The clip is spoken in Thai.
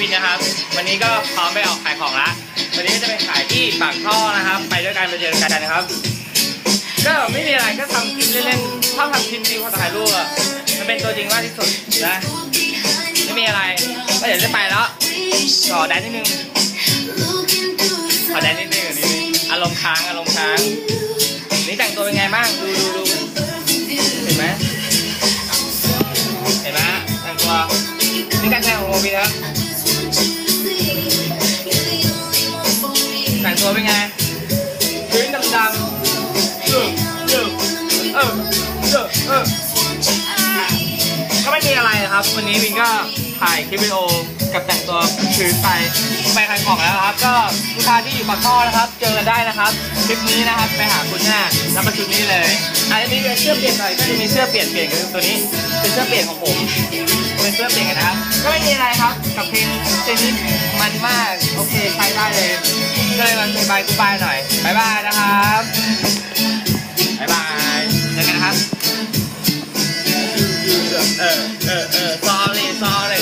วินนะครับ วันนี้ก็พร้อมไปออกขายของละวันนี้จะไปขายที่ปากท่อนะครับ ไปด้วยกันไปเจอกันนะครับ ก็ไม่มีอะไรก็ทำคลิปเล่นๆชอบทำคลิปจริงคนถ่ายรูปอะมันเป็นตัวจริงมากที่สุดนะไม่มีอะไรก็เดี๋ยวจะไปแล้วขอแดนนิดนึงขอแดนนิดนึงนิดนึงอารมณ์ค้างอารมณ์ค้างนี่แต่งตัวเป็นไงบ้างดูดูดูเห็นไหมเห็นไหมแต่งตัวนี่การแต่งของโมบินะครับ อเออเออก็ไม่มีอะไรนะครับ วันนี้วินก็ถ่ายคลิปวิดีโอกับแต่งตัวคืนไปไปขายของแล้วครับ ก็ลูกค้าที่อยู่ปากท่อนะครับ เจอกันได้นะครับคลิปนี้นะครับไปหาคุณหน้าแล้วประชุดนี้เลยอาจจะมีเสื้อเปลี่ยนหน่อยก็จะมีเสื้อเปลี่ยนเปลี่ยนคือตัวนี้ เป็นเสื้อเปลี่ยนของผมเป็นเสื้อเปลี่ยนกันนะครับก็ไม่มีอะไรครับกับเพลงเพลงนี้มันมากโอเคใช้ได้เลยก็เลยมาบายกูบายหน่อยบายบายนะครับ uh, uh, uh, sorry, sorry.